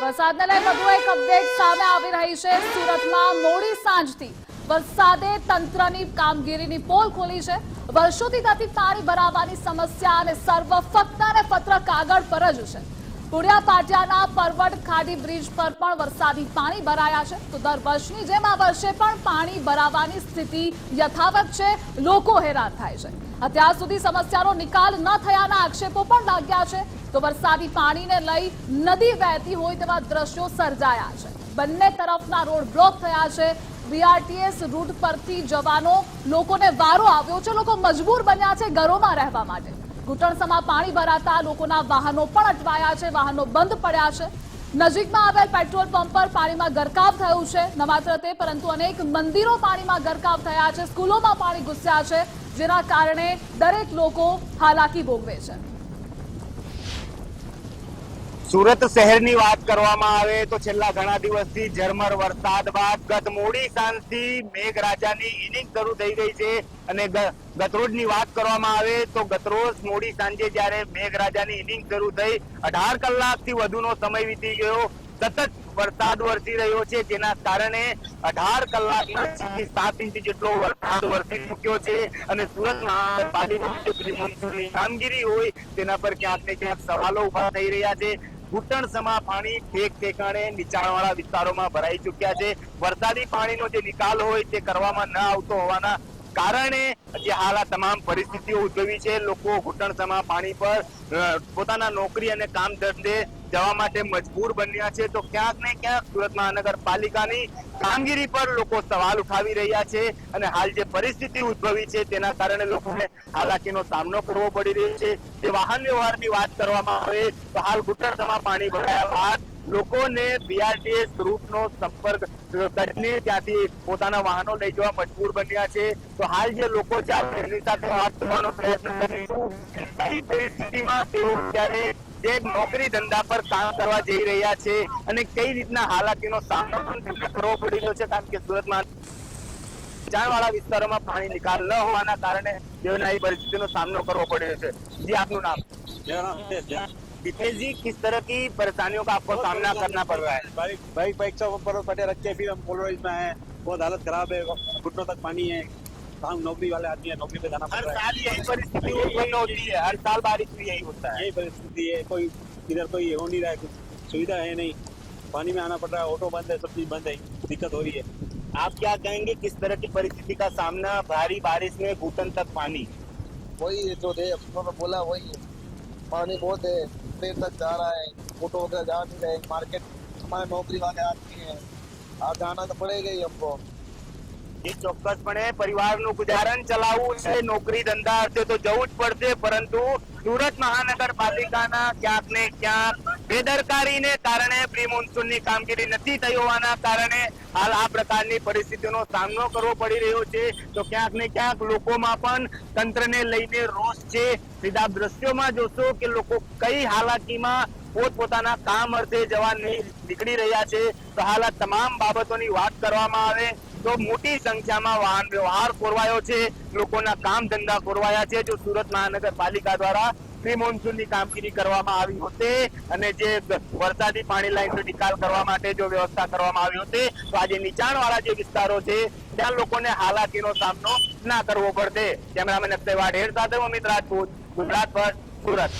વરસાદને લઈ વધુ એક અપડેટ સામે આવી રહી છે. સુરતમાં મોડી સાંજથી વરસાદે તંત્રની કામગીરીની પોલ ખોલી છે. વર્ષોથી થતી પાણી ભરાવાની સમસ્યા અને સર્વ ફક્ત અને પત્ર કાગળ પર જ છે. પુડિયા પાટિયાના પરવડ ખાડી બ્રિજ પર પણ વરસાદી પાણી ભરાયા છે. તો દર વર્ષની જેમ આ વર્ષે પણ પાણી ભરાવાની સ્થિતિ યથાવત છે. લોકો હેરાન થાય છે. અત્યાર સુધી સમસ્યાનો નિકાલ ન થયાના આક્ષેપો પણ લાગ્યા છે. તો વરસાદી પાણીને લઈ નદી વહેતી હોય તેવા દ્રશ્યો સર્જાયા છે. બંને તરફના રોડ બ્લોક થયા છે. બીઆરટીએસ રૂટ પરથી જવાનો લોકોને વારો આવ્યો છે. લોકો મજબૂર બન્યા છે ઘરોમાં રહેવા માટે. ઘૂંટણસમાં પાણી ભરાતા લોકોના વાહનો પણ અટવાયા છે. વાહનો બંધ પડ્યા છે. નજીકમાં આવેલ પેટ્રોલ પંપ પર પાણીમાં ગરકાવ થયું છે. ન માત્ર તે, પરંતુ અનેક મંદિરો પાણીમાં ગરકાવ થયા છે. સ્કૂલોમાં પાણી ઘૂસ્યા છે, જેના કારણે દરેક લોકો હાલાકી ભોગવે છે. સુરત શહેરની વાત કરવામાં આવે તો છેલ્લા ઘણા દિવસથી ઝરમર વરસાદ બાદ ગત મોડી સાંજથી મેઘરાજાની ઇનિંગ શરૂ થઈ ગઈ છે અને ગતરોજની વાત કરવામાં આવે તો ગતરોજ મોડી સાંજે જ્યારે મેઘરાજાની ઇનિંગ શરૂ થઈ, અઢાર કલાકથી વધુનો સમય વીતી ગયો. સતત વરસાદ વરસી રહ્યો છે, જેના કારણે અઢાર કલાકમાં સાત ઇંચ જેટલો વરસાદ વરસી ચુક્યો છે અને સુરત મહાનગરપાલિકાની કામગીરી હોય તેના પર ક્યાંક ને ક્યાંક સવાલો ઊભા થઈ રહ્યા છે. ઘૂંટણ સમા પાણી ઠેક ઠેકાણે નીચાણવાળા વિસ્તારોમાં ભરાઈ ચૂક્યા છે. વરસાદી પાણીનો જે નિકાલ હોય તે કરવામાં ન આવતો હોવાના કારણે જે હાલ આ તમામ પરિસ્થિતિઓ ઉદ્ભવી છે. લોકો ઘૂંટણ સમા પાણી પર પોતાના નોકરી અને કામ ધંધે જવા માટે મજબૂર બન્યા છે. તો ક્યાંક ને ક્યાંક સુરત મહાનગરપાલિકાની કામગીરી પર લોકો સવાલ ઉઠાવી રહ્યા છે અને હાલ જે પરિસ્થિતિ ઉદ્ભવી છે તેના કારણે લોકોને હાલાકીનો સામનો કરવો પડી રહ્યો છે. જે વાહન વ્યવહારની વાત કરવામાં આવે, તો હાલ ઘૂંટણસમાં પાણી ભરાયા બાદ લોકોને બીઆરટીએસ રૂટનો સંપર્ક કરીને ત્યાંથી પોતાના વાહનો લઈ જવા મજબૂર બન્યા છે. તો હાલ જે લોકો છે આપણે એમની સાથે વાત કરવાનો પ્રયત્ન કરીશું કઈ પરિસ્થિતિમાં તેઓ અત્યારે જે નોકરી ધંધા પર કામ કરવા જઈ રહ્યા છે અને કઈ રીતના હાલાકીનો સામનો પણ તેમને કરવો પડી રહ્યો છે કારણ કે સુરતમાં નીચાણવાળા વિસ્તારોમાં પાણી નિકાલ ન હોવાના કારણે તેઓને આવી પરિસ્થિતિનો સામનો કરવો પડી રહ્યો છે જી આપનું नाम मेरा नाम हितेश झा जितेश जी किस तरह की परेशानियों का आपको सामना करना पड़ रहा है बाइक बाइक बाइक सब ऊपर पटे रखे फिर हम पोलराइज में है बहुत हालत खराब है घुटनों तक पानी है हम नौकरी वाले आदमी है नौकरी पे जाना पड़ हर है। साल यही परिस्थिति उत्पन्न होती है हर साल बारिश में यही होता है। यही परिस्थिति है कोई इधर कोई हो नहीं रहा है कुछ सुविधा है नहीं। पानी में आना पड़ रहा है ऑटो बंद है सब चीज़ बंद है दिक्कत हो रही है। आप क्या कहेंगे किस तरह की परिस्थिति का सामना भारी बारिश में घुटन तक पानी? वही जो है उन्होंने बोला वही है। पानी बहुत है देर तक जा रहा है ऑटो वगैरह जा नहीं रहे मार्केट हमारे नौकरी वाले आदमी है। आज जाना तो पड़ेगा ही हमको। જે ચોક્કસપણે પરિવારનું ગુજારણ ચલાવવું છે, નોકરી ધંધા અર્થે તો જવું જ પડશે, પરંતુ સુરત મહાનગરપાલિકાના ક્યાંક ને ક્યાંક બેદરકારીને કારણે પ્રી મોન્સૂનની કામગીરી નથી થઈ હોવાના કારણે હાલ આ પ્રકારની પરિસ્થિતિનો સામનો કરવો પડી રહ્યો છે. તો ક્યાંક ને ક્યાંક લોકોમાં પણ તંત્રને લઈને રોષ છે. સીધા દ્રશ્યોમાં જોશો કે લોકો કઈ હાલાકીમાં પોતપોતાના કામ અર્થે જવા નીકળી રહ્યા છે. તો હાલ આ તમામ બાબતોની વાત કરવામાં આવે. તો મોટી સંખ્યામાં વાહન વ્યવહાર ખોરવાયો છે. લોકોના કામ ધંધા ખોરવાયા છે, જો સુરત મહાનગરપાલિકા દ્વારા પ્રી કામગીરી કરવામાં આવી હોતે અને જે વરસાદી પાણી લાઈનનો નિકાલ કરવા માટે જો વ્યવસ્થા કરવામાં આવી હોતે, તો આજે નીચાણવાળા જે વિસ્તારો છે, ત્યાં લોકોને હાલાકીનો સામનો ના કરવો પડશે કેમેરામેન અક્ષય વાઢેર સાથે અમિત રાજપૂત, ગુજરાત પર સુરત.